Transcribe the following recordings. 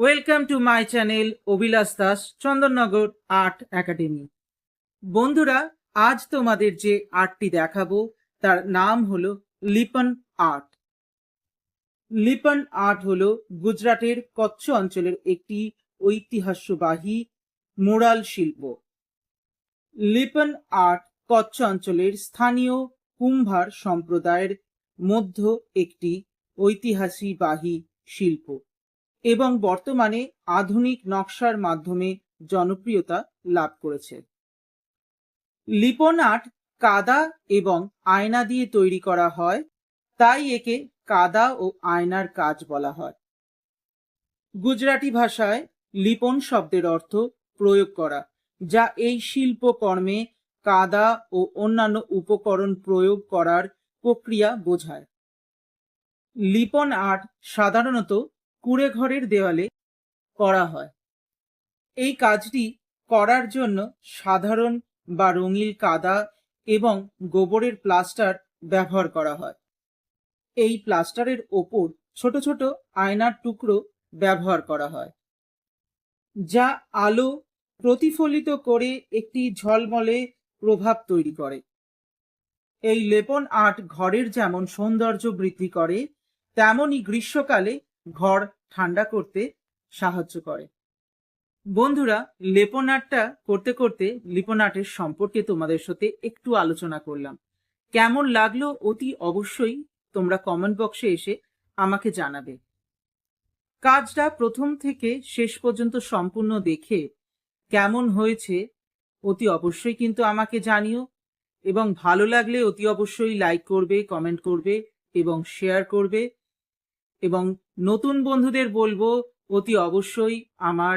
Welcome to my channel Abhilash Das Chandannagar Art Academy বন্ধুরা, আজ তোমাদের যে আর্টটি দেখাবো, তার নাম হলো লিপন আর্ট। লিপন আর্ট হলো গুজরাটের কচ্ছ অঞ্চলের একটি ঐতিহাস্যবাহী মোরাল শিল্প। লিপন আর্ট কচ্ছ অঞ্চলের স্থানীয় কুম্ভার সম্প্রদায়ের মধ্য একটি ঐতিহাসিকবাহী শিল্প। এবং বর্তমানে আধুনিক নকশার মাধ্যমে জনপ্রিয়তা লাভ করেছে। লিপন আর্ট কাদা এবং আয়না দিয়ে তৈরি করা হয়, তাই একে কাদা ও আয়নার কাজ বলা হয়। গুজরাটি ভাষায় লিপন শব্দের অর্থ প্রয়োগ করা, যা এই শিল্পকর্মে কাদা ও অন্যান্য উপকরণ প্রয়োগ করার প্রক্রিয়া বোঝায়। লিপন আর্ট সাধারণত কুড়ে ঘরের দেওয়ালে করা হয়। এই কাজটি করার জন্য সাধারণ বা রঙিন কাদা এবং গোবরের প্লাস্টার ব্যবহার করা হয়। এই প্লাস্টারের ওপর ছোট ছোট আয়নার টুকরো ব্যবহার করা হয়, যা আলো প্রতিফলিত করে একটি ঝলমলে প্রভাব তৈরি করে। এই লেপন আর্ট ঘরের যেমন সৌন্দর্য বৃদ্ধি করে তেমনই গ্রীষ্মকালে ঘর ঠান্ডা করতে সাহায্য করে। বন্ধুরা লেপন আর্টটা করতে করতে লিপন আর্টের সম্পর্কে তোমাদের সাথে একটু আলোচনা করলাম। কেমন লাগল অতি অবশ্যই তোমরা কমেন্ট বক্সে এসে আমাকে জানাবে। কাজটা প্রথম থেকে শেষ পর্যন্ত সম্পূর্ণ দেখে কেমন হয়েছে অতি অবশ্যই কিন্তু আমাকে জানিও। এবং ভালো লাগলে অতি অবশ্যই লাইক করবে কমেন্ট করবে এবং শেয়ার করবে। এবং নতুন বন্ধুদের বলব, অতি অবশ্যই আমার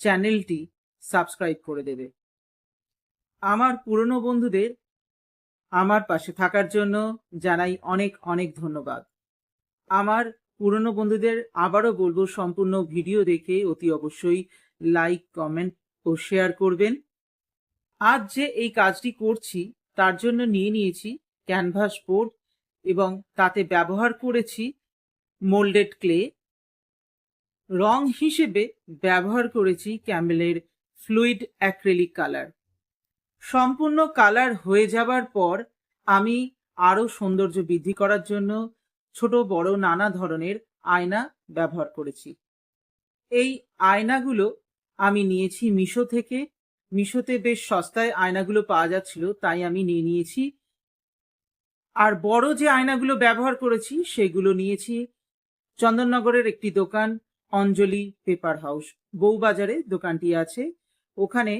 চ্যানেলটি সাবস্ক্রাইব করে দেবে। আমার পুরনো বন্ধুদের আমার পাশে থাকার জন্য জানাই অনেক অনেক ধন্যবাদ। আমার পুরনো বন্ধুদের আবারও বলব, সম্পূর্ণ ভিডিও দেখে অতি অবশ্যই লাইক, কমেন্ট ও শেয়ার করবেন। আজ যে এই কাজটি করছি, তার জন্য নিয়ে নিয়েছি ক্যানভাস বোর্ড এবং তাতে ব্যবহার করেছি মোল্ডেড ক্লে রং হিসেবে ব্যবহার করেছি ক্যামেলের ফ্লুইড অ্যাক্রেলিক কালার সম্পূর্ণ কালার হয়ে যাবার পর আমি আরও সৌন্দর্য বৃদ্ধি করার জন্য ছোট বড় নানা ধরনের আয়না ব্যবহার করেছি। এই আয়নাগুলো আমি নিয়েছি মিশো থেকে। মিশোতে বেশ সস্তায় আয়নাগুলো পাওয়া যাচ্ছিল, তাই আমি নিয়ে নিয়েছি। আর বড় যে আয়নাগুলো ব্যবহার করেছি, সেগুলো নিয়েছি চন্দননগরের একটি দোকান, অঞ্জলি পেপার হাউস। বউবাজারে দোকানটি আছে। ওখানে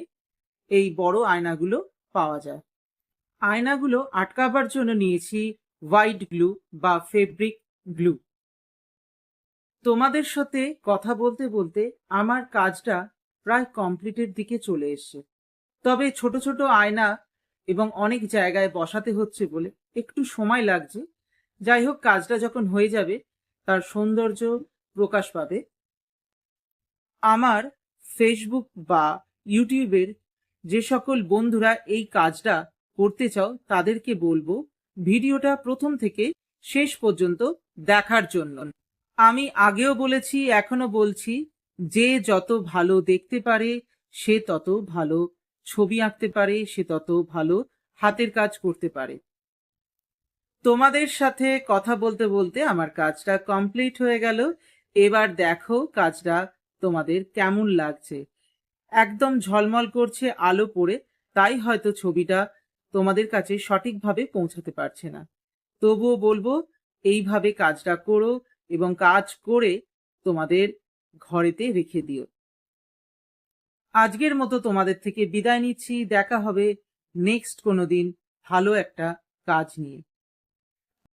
এই বড় আয়নাগুলো পাওয়া যায়। আয়নাগুলো আটকাবার জন্য নিয়েছি হোয়াইট গ্লু বা ফেব্রিক গ্লু। তোমাদের সাথে কথা বলতে বলতে আমার কাজটা প্রায় কমপ্লিটের দিকে চলে এসছে। তবে ছোট ছোট আয়না এবং অনেক জায়গায় বসাতে হচ্ছে বলে একটু সময় লাগছে। যাই হোক, কাজটা যখন হয়ে যাবে তার সৌন্দর্য প্রকাশ পাবে। আমার ফেসবুক বা ইউটিউবের যে সকল বন্ধুরা এই কাজটা করতে চাও, তাদেরকে বলব, ভিডিওটা প্রথম থেকে শেষ পর্যন্ত দেখার জন্য। আমি আগেও বলেছি এখনও বলছি, যে যত ভালো দেখতে পারে, সে তত ভালো ছবি আঁকতে পারে, সে তত ভালো হাতের কাজ করতে পারে। তোমাদের সাথে কথা বলতে বলতে আমার কাজটা কমপ্লিট হয়ে গেল। এবার দেখো কাজটা তোমাদের কেমন লাগছে। একদম ঝলমল করছে আলো পড়ে, তাই হয়তো ছবিটা তোমাদের কাছে সঠিকভাবে পৌঁছাতে পারছে না। তবুও বলব, এইভাবে কাজটা করো এবং কাজ করে তোমাদের ঘরেতে রেখে দিও। আজকের মতো তোমাদের থেকে বিদায় নিচ্ছি। দেখা হবে নেক্সট কোনো দিন ভালো একটা কাজ নিয়ে।